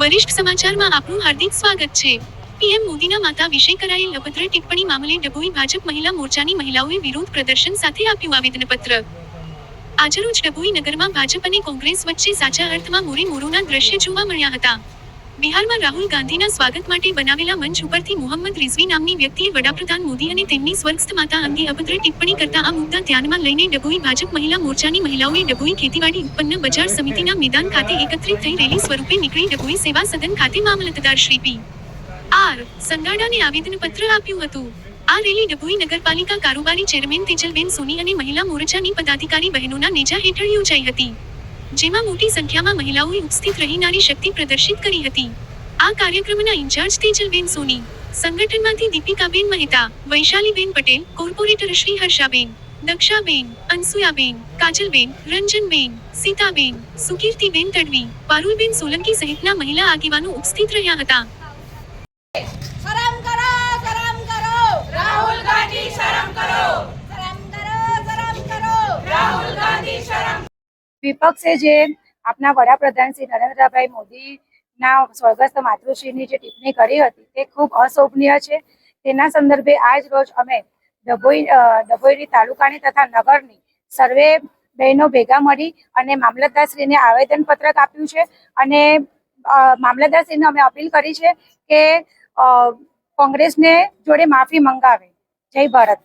વરિષ્ઠ સમાચારમાં આપનું હાર્દિક સ્વાગત છે. પીએમ મોદીના માતા વિશે કરાયેલ અભદ્ર ટિપ્પણી મામલે ડભોઈ ભાજપ મહિલા મોરચાની મહિલાઓએ વિરોધ પ્રદર્શન સાથે આપ્યું આવેદનપત્ર. આજરોજ ડભોઈ નગરમાં ભાજપ અને કોંગ્રેસ વચ્ચે સાચા અર્થમાં મોરે મોરોના દ્રશ્ય જોવા મળ્યા હતા. બિહારમાં રાહુલ ગાંધીના સ્વાગત માટે બનાવેલા મંચ ઉપરથી મોહમ્મદ રિઝવી નામની વ્યક્તિએ વડાપ્રધાન મોદી અને તેમની સ્વર્ગસ્થ માતા અંગે અભદ્ર ટિપ્પણી કરતા આ મુદ્દા ધ્યાનમાં લઈને ડભોઈ ભાજપ મહિલા મોરચાની મહિલાઓએ ડભોઈ ખેતીવાડી ઉત્પન્ન બજાર સમિતિના મેદાન ખાતે એકત્રિત થઈ રેલી સ્વરૂપે નીકળી ડભોઈ સેવા સદન ખાતે મામલતદાર શ્રી પી. આર. સંગાડાને આવેદનપત્ર આપ્યું હતું. આ રેલી ડભોઈ નગરપાલિકા કારોબારી ચેરમેન તેજલબેન સોની અને મહિલા મોરચાની પદાધિકારી બહેનોના નેજા હેઠળ યોજાઈ હતી. જેમાં મોટી સંખ્યામાં મહિલાઓએ ઉપસ્થિત રહી નારી શક્તિ પ્રદર્શિત કરી હતી. આ કાર્યક્રમના ઇન્ચાર્જ તેજલબેન સોની, સંગઠનમાંથી દીપિકાબેન મહેતા, વૈશાલીબેન પટેલ, કોર્પોરેટર શ્રી હર્ષાબેન, દક્ષાબેન, અનસુયાબેન, કાજલબેન, રંજનબેન, સીતાબેન, સુકીર્તિબેન તડવી, પારુલબેન સોલંકી સહિતના મહિલા આગેવાનો ઉપસ્થિત રહ્યા હતા. વિપક્ષે જે આપના વડાપ્રધાન શ્રી નરેન્દ્રભાઈ મોદીના સ્વર્ગસ્થ માતૃશ્રીની જે ટિપ્પણી કરી હતી, તે ખૂબ અશોભનીય છે. તેના સંદર્ભે આજ રોજ અમે ડભોઈ ડભોઈની તાલુકાની તથા નગરની સર્વે બહેનો ભેગા મળી અને મામલતદારશ્રીને આવેદનપત્રક આપ્યું છે અને મામલતદારશ્રીને અમે અપીલ કરી છે કે કોંગ્રેસને જોડે માફી મંગાવે. જય ભારત.